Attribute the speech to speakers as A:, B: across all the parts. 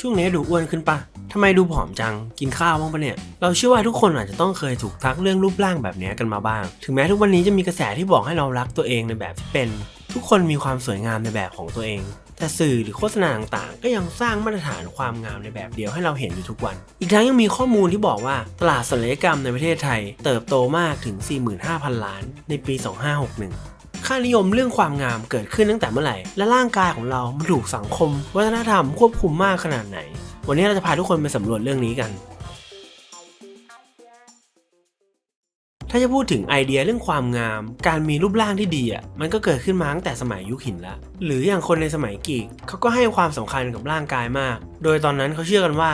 A: ช่วงนี้ดูอ้วนขึ้นปะทำไมดูผอมจัง กินข้าวบ้างปะเนี่ย เราเชื่อว่าทุกคนอาจจะต้องเคยถูกทักเรื่องรูปร่างแบบนี้กันมาบ้าง ถึงแม้ทุกวันนี้จะมีกระแสที่บอกให้เรารักตัวเองในแบบที่เป็น ทุกคนมีความสวยงามในแบบของตัวเอง แต่สื่อหรือโฆษณาต่างๆ ก็ยังสร้างมาตรฐานความงามในแบบเดียวให้เราเห็นอยู่ทุกวัน อีกทั้งยังมีข้อมูลที่บอกว่าตลาดศัลยกรรมในประเทศไทย เติบโตมากถึง 45,000 ล้าน ในปี 2561 ค่านิยมเรื่องความงามเกิดขึ้นตั้งแต่เมื่อไหร่ และร่างกายของเรามันถูกสังคม วัฒนธรรมควบคุมมากขนาดไหน วันนี้เราจะพาทุกคนไปสำรวจเรื่องนี้กัน ถ้าจะพูดถึงไอเดียเรื่องความงาม การมีรูปร่างที่ดีอะมันก็เกิดขึ้นมาตั้งแต่สมัยยุคหินละ หรืออย่างคนในสมัยกรีกเขาก็ให้ความสำคัญกับร่างกายมาก โดยตอนนั้นเขาเชื่อกันว่า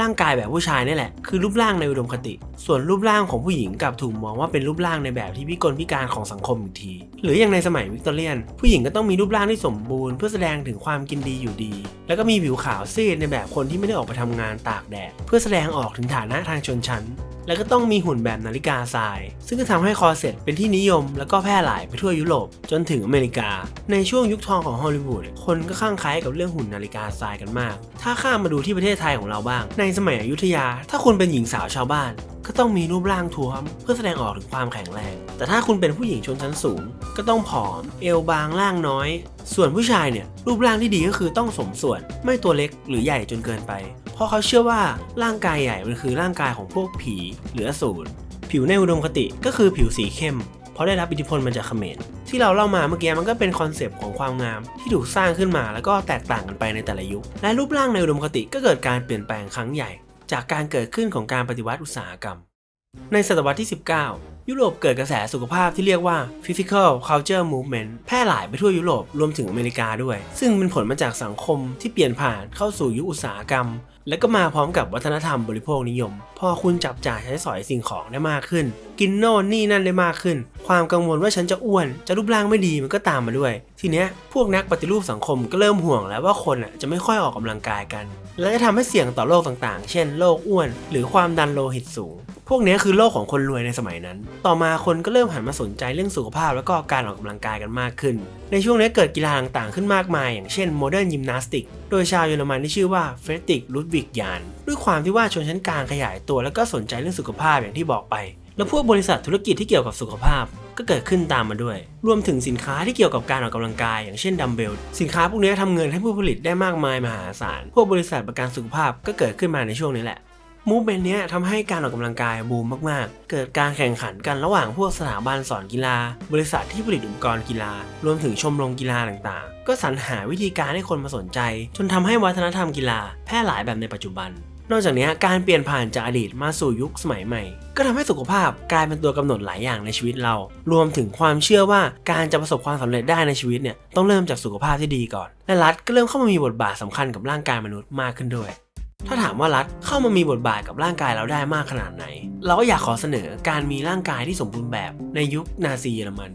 A: ร่างกายแบบผู้ชายนี่แหละคือรูปร่างในอุดมคติ ส่วนรูปร่างของผู้หญิงกลับถูกมองว่าเป็นรูปร่างในแบบที่พิกลพิการของสังคมอีกที หรืออย่างในสมัยวิกตอเรียน ผู้หญิงก็ต้องมีรูปร่างที่สมบูรณ์เพื่อแสดงถึงความกินดีอยู่ดี แล้วก็มีผิวขาวซีดในแบบคนที่ไม่ได้ออกไปทำงานตากแดดเพื่อแสดงออกถึงฐานะทางชนชั้น แล้วก็ต้องมีหุ่นแบบนาฬิกาทราย ซึ่งก็ทำให้คอเซ็ตเป็นที่นิยม แล้วก็แพร่หลายไปทั่วยุโรปจนถึงอเมริกา ในช่วงยุคทองของฮอลลีวูดคนก็ข้างคล้ายกับเรื่องหุ่นนาฬิกาทรายกันมาก ถ้าข้ามมาดูที่ประเทศไทยของเราบ้าง ในสมัยอยุธยา ถ้าคุณเป็นหญิงสาวชาวบ้าน ก็ต้องมีรูปร่างท้วม เพื่อแสดงออกถึงความแข็งแรง แต่ถ้าคุณเป็นผู้หญิงชนชั้นสูง ก็ต้องผอม เอวบางร่างน้อย ส่วนผู้ชายเนี่ยรูปร่างที่ดีก็คือต้องสมส่วน ไม่ตัวเล็กหรือใหญ่จนเกินไป เพราะเขาเชื่อว่าร่างกายใหญ่มันคือร่างกายของพวกผีหรืออสูรผิวในอุดมคติก็คือผิวสีเข้ม เพราะได้รับอิทธิพลมาจากเขมรที่เราเล่ามาเมื่อกี้มันก็เป็นคอนเซปต์ของความงามที่ถูกสร้างขึ้นมาแล้วก็แตกต่างกันไปในแต่ละยุค และรูปร่างในอุดมคติก็เกิดการเปลี่ยนแปลงครั้งใหญ่ จากการเกิดขึ้นของการปฏิวัติอุตสาหกรรม ในศตวรรษที่ 19 ยุโรปเกิดกระแสสุขภาพที่เรียกว่า physical culture movement แพร่หลายไปทั่วยุโรปรวมถึงอเมริกาด้วย ซึ่งเป็นผลมาจากสังคมที่เปลี่ยนผ่านเข้าสู่ยุคอุตสาหกรรม และก็มาพร้อมกับวัฒนธรรมบริโภคนิยม พอคุณจับจ่ายใช้สอยสิ่งของได้มากขึ้น กินโน่นนี่นั่นได้มากขึ้น ความกังวลว่าฉันจะอ้วน จะรูปร่างไม่ดีมันก็ตามมาด้วย ทีเนี้ยพวกนักปฏิรูปสังคมก็เริ่มห่วงแล้วว่าคนอะจะไม่ค่อยออกกำลังกายกัน และจะทำให้เสี่ยงต่อโรคต่างๆ เช่นโรคอ้วน หรือความดันโลหิตสูง พวกนี้คือโลกของคนรวยในสมัยนั้น ต่อมาคนก็เริ่มหันมาสนใจเรื่องสุขภาพแล้วก็การออกกำลังกายกันมากขึ้น ในช่วงนี้เกิดกีฬาต่างๆ ขึ้นมากมาย อย่างเช่นโมเดิร์นยิมนาสติก โดยชาวเยอรมันที่ชื่อว่าเฟรติกลุดวิกยาน ด้วยความที่ว่าชนชั้นกลางขยายตัวแล้วก็สนใจเรื่องสุขภาพอย่างที่บอกไป แล้วพวกบริษัทธุรกิจที่เกี่ยวกับสุขภาพก็เกิดขึ้นตามมาด้วย รวมถึงสินค้าที่เกี่ยวกับการออกกำลังกาย อย่างเช่นดัมเบล สินค้าพวกนี้ทำเงินให้ผู้ผลิตได้มากมายมหาศาล พวกบริษัทประกันสุขภาพก็เกิดขึ้นมาในช่วงนี้แหละ มูฟเมนต์นี้ทำให้การออกกำลังกายบูมมากๆ เกิดการแข่งขันกันระหว่างพวกสถาบันสอนกีฬา บริษัทที่ผลิตอุปกรณ์กีฬา รวมถึงชมรมกีฬาต่างๆ ก็สรรหาวิธีการให้คนมาสนใจ จนทำให้วัฒนธรรมกีฬาแพร่หลายแบบในปัจจุบัน นอกจากนี้การเปลี่ยนผ่านจากอดีตมาสู่ยุคสมัยใหม่ ก็ทำให้สุขภาพกลายเป็นตัวกำหนดหลายอย่างในชีวิตเรา รวมถึงความเชื่อว่าการจะประสบความสำเร็จได้ในชีวิตเนี่ยต้องเริ่มจากสุขภาพที่ดีก่อนและรัฐก็เริ่มเข้ามามีบทบาทสำคัญกับร่างกายมนุษย์มากขึ้นด้วย ถ้าถามว่ารัฐเข้ามามีบทบาทกับร่างกายเราได้มากขนาดไหน เราก็อยากขอเสนอการมีร่างกายที่สมบูรณ์แบบในยุคนาซีเยอรมัน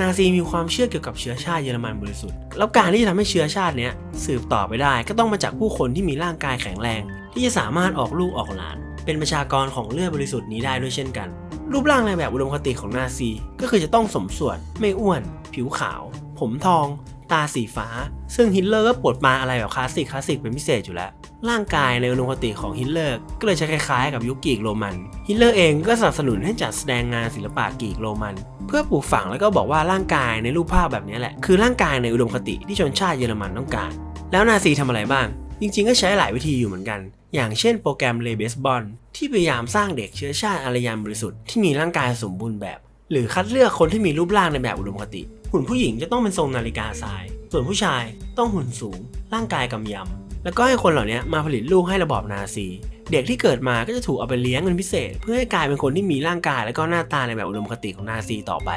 A: นาซีมีความเชื่อเกี่ยวกับเชื้อชาติเยอรมันบริสุทธิ์ แล้วการที่จะทำให้เชื้อชาตินี้สืบต่อไปได้ก็ต้องมาจากผู้คนที่มีร่างกายแข็งแรง ที่จะสามารถออกลูกออกหลาน เป็นประชากรของเลือดบริสุทธิ์นี้ได้ด้วยเช่นกัน รูปร่างในแบบอุดมคติของนาซี ก็คือจะต้องสมส่วน ไม่อ้วน ผิวขาว ผมทอง ตาสีฟ้า ซึ่งฮิตเลอร์ก็ปวดมาอะไรแบบคลาสสิกคลาสสิกเป็นพิเศษอยู่แล้ว ร่างกายในอุดมคติของฮิตเลอร์ก็เลยจะคล้ายๆกับยุคกรีกโรมัน ฮิตเลอร์เองก็สนับสนุนให้จัดแสดงงานศิลปะกรีกโรมัน เพื่อปลูกฝังแล้วก็บอกว่าร่างกายในรูปภาพแบบนี้แหละ คือร่างกายในอุดมคติที่ชนชาติเยอรมันต้องการ แล้วนาซีทำอะไรบ้าง จริงๆ ก็ใช้หลายวิธีอยู่เหมือนกัน อย่างเช่นโปรแกรมเลเบสบอลที่พยายามสร้างเด็กเชื้อชาติอารยันบริสุทธิ์ที่มีร่างกายสมบูรณ์แบบ หรือคัดเลือกคนที่มีรูปร่างในแบบอุดมคติ หุ่นผู้หญิงจะต้องเป็นทรงนาฬิกาทราย ส่วนผู้ชายต้องหุ่นสูง ร่างกายกำยำ แล้วก็ให้คนเหล่านี้มาผลิตลูกให้ระบอบนาซี เด็กที่เกิดมาก็จะถูกเอาไปเลี้ยงเป็นพิเศษ เพื่อให้กลายเป็นคนที่มีร่างกายและก็หน้าตาในแบบอุดมคติของนาซีต่อไป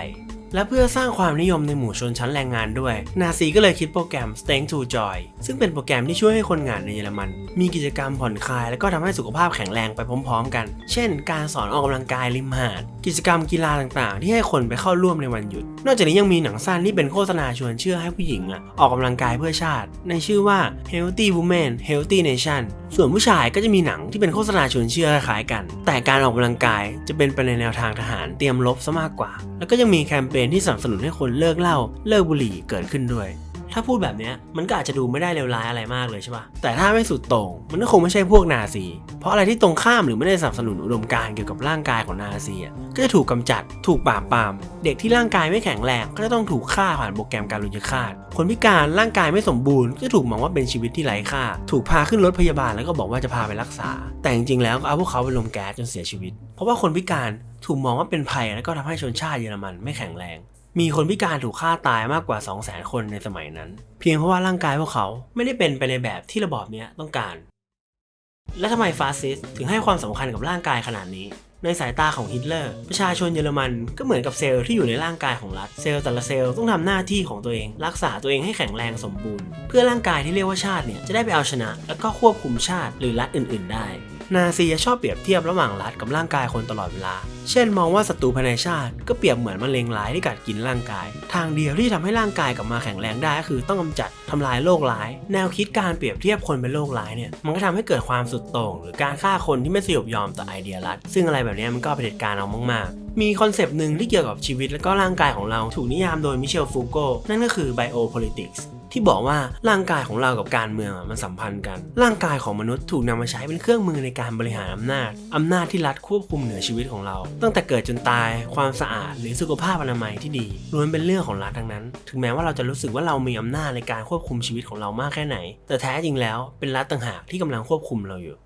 A: และเพื่อสร้างความนิยมในหมู่ชนชั้นแรงงานด้วย นาซีก็เลยคิดโปรแกรม Strength to Joy ซึ่งเป็นโปรแกรมที่ช่วยให้คนงานในเยอรมัน มีกิจกรรมผ่อนคลาย และก็ทำให้สุขภาพแข็งแรงไปพร้อมๆ กัน เช่น การสอนออกกำลังกายริมหาด กิจกรรมกีฬาต่างๆ ที่ให้คนไปเข้าร่วมในวันหยุด นอกจากนี้ยังมีหนังสั้นที่เป็นโฆษณาชวนเชื่อให้ผู้หญิงอะออกกำลังกายเพื่อชาติ ในชื่อว่า Healthy Women Healthy Nation ส่วนผู้ชายก็จะมีหนังที่เป็นโฆษณาชวนเชื่อคล้ายกัน แต่การออกกำลังกายจะเป็นไปในแนวทางทหารเตรียมรบซะมากกว่า แล้วก็ยังมีแคมเปญที่สนับสนุนให้คนเลิกเหล้าเลิกบุหรี่เกิดขึ้นด้วย ถ้าพูดแบบนี้มันก็อาจจะดูไม่ได้เลวร้ายอะไรมากเลยใช่ปะแต่ถ้าไม่สุดโต่งมันก็คงไม่ใช่พวกนาซี เพราะอะไรที่ตรงข้ามหรือไม่ได้สนับสนุนอุดมการณ์เกี่ยวกับร่างกายของนาซีก็จะถูกกำจัด ถูกปราบปราม เด็กที่ร่างกายไม่แข็งแรงก็จะต้องถูกฆ่าผ่านโปรแกรมการลุญฆาตคนพิการร่างกายไม่สมบูรณ์ก็ถูกมองว่าเป็นชีวิตที่ไร้ค่า ถูกพาขึ้นรถพยาบาลแล้วก็บอกว่าจะพาไปรักษา แต่จริงๆแล้วก็เอาพวกเขาไปลงแก๊สจนเสียชีวิต เพราะว่าคนพิการถูกมองว่าเป็นภัยแล้วก็ทำให้ชนชาติเยอรมันไม่แข็งแรง มีคนพิการถูกฆ่าตายมากกว่า 200,000 คนในสมัยนั้น เพียงเพราะว่าร่างกายพวกเขาไม่ได้เป็นไปในแบบที่ระบอบนี้ต้องการ และทำไมฟาสซิสต์ถึงให้ความสำคัญกับร่างกายขนาดนี้ ในสายตาของฮิตเลอร์ ประชาชนเยอรมันก็เหมือนกับเซลล์ที่อยู่ในร่างกายของรัฐเซลล์แต่ละเซลล์ต้องทำหน้าที่ของตัวเอง รักษาตัวเองให้แข็งแรงสมบูรณ์ เพื่อร่างกายที่เรียกว่าชาติเนี่ยจะได้ไปเอาชนะ แล้วก็ควบคุมชาติหรือรัฐอื่น ๆ ได้ นาซีจะชอบเปรียบเทียบระหว่างรัฐกับร่างกายคนตลอดเวลา เช่นมองว่าศัตรูภายในชาติก็เปรียบเหมือนมะเร็งร้ายที่กัดกินร่างกาย ทางเดียวที่ทำให้ร่างกายกลับมาแข็งแรงได้ก็คือต้องกำจัดทำลายโรคร้าย แนวคิดการเปรียบเทียบคนเป็นโรคร้ายเนี่ยมันก็ทำให้เกิดความสุดโต่ง หรือการฆ่าคนที่ไม่สยบยอมต่อไอเดียรัฐ ซึ่งอะไรแบบนี้มันก็เผด็จการเอามากๆ มีคอนเซปต์หนึ่งที่เกี่ยวกับชีวิตและก็ร่างกายของเราถูกนิยามโดยมิเชลฟูโกนั่นก็คือ biopolitics ที่บอกว่าร่างกายของเรากับการเมืองมันสัมพันธ์กัน ร่างกายของมนุษย์ถูกนำมาใช้เป็นเครื่องมือในการบริหารอำนาจอำนาจที่รัฐควบคุมเหนือชีวิตของเรา ตั้งแต่เกิดจนตายความสะอาด หรือสุขภาพอนามัยที่ดีล้วนเป็นเรื่องของรัฐทั้งนั้น ถึงแม้ว่าเราจะรู้สึกว่าเรามีอำนาจในการควบคุมชีวิตของเรามากแค่ไหน แต่แท้จริงแล้วเป็นรัฐต่างหากที่กำลังควบคุมเราอยู่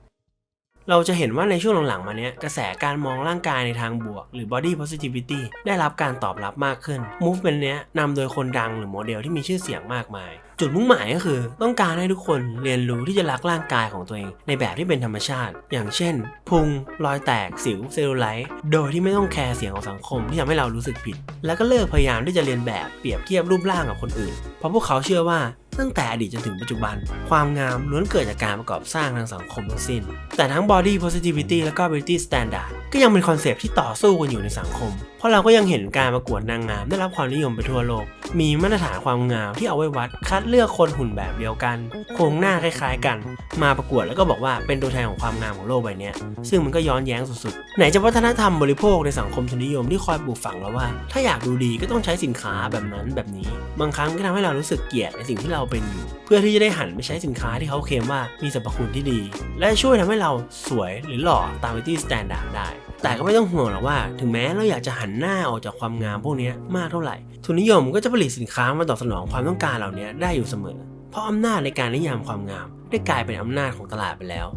A: เราจะเห็นว่าในช่วงหลังๆมาเนี้ยกระแสการมองร่างกายในทางบวก หรือ body positivity ได้รับการตอบรับมากขึ้น movement เนี้ยนำโดยคนดังหรือโมเดลที่มีชื่อเสียงมากมาย จุดมุ่งหมายก็คือ ต้องการให้ทุกคนเรียนรู้ที่จะรักร่างกายของตัวเอง ในแบบที่เป็นธรรมชาติ อย่างเช่น พุง รอยแตก สิว เซลลูไลท์ โดยที่ไม่ต้องแคร์เสียงของสังคมที่ทำให้เรารู้สึกผิด แล้วก็เลิกพยายามที่จะเรียนแบบเปรียบเทียบรูปร่างกับคนอื่น เพราะพวกเขาเชื่อว่า ตั้งแต่อดีตจนถึงปัจจุบัน ความงามล้วนเกิดจากการประกอบสร้างทางสังคมทั้งสิ้น แต่ทั้ง body positivity และก็ beauty standard ก็ยังเป็นคอนเซปที่ต่อสู้กันอยู่ในสังคม เพราะเราก็ยังเห็นการประกวดนางงามได้รับความนิยมไปทั่วโลก มีมาตรฐานความงามที่เอาไว้วัดคัดเลือกคนหุ่นแบบเดียวกัน โครงหน้าคล้ายๆกัน มาประกวดแล้วก็บอกว่าเป็นตัวแทนของความงามของโลกใบนี้ซึ่งมันก็ย้อนแย้งสุดๆ ไหนจะวัฒนธรรมบริโภคในสังคมทุนนิยมที่คอยปลูกฝังเราว่า ถ้าอยากดูดีก็ต้องใช้สินค้าแบบนั้นแบบนี้ บางครั้งก็ทำให้เรารู้สึกเกลียดในสิ่งที่เราเป็นอยู่ เพื่อที่จะได้หันไปใช้สินค้าที่เขาเคลมว่ามีสรรพคุณที่ดี และช่วยทำให้เราสวยหรือหล่อตาม beauty standard ได้ แต่ก็ไม่ต้องห่วงหรอกว่า ถึงแม้เราอยากจะหันหน้าออกจากความงามพวกนี้มากเท่าไหร่ ทุนนิยมก็จะผลิตสินค้ามาตอบสนองความต้องการเหล่านี้ได้อยู่เสมอ เพราะอำนาจในการนิยามความงาม ได้กลายเป็นอำนาจของตลาดไปแล้ว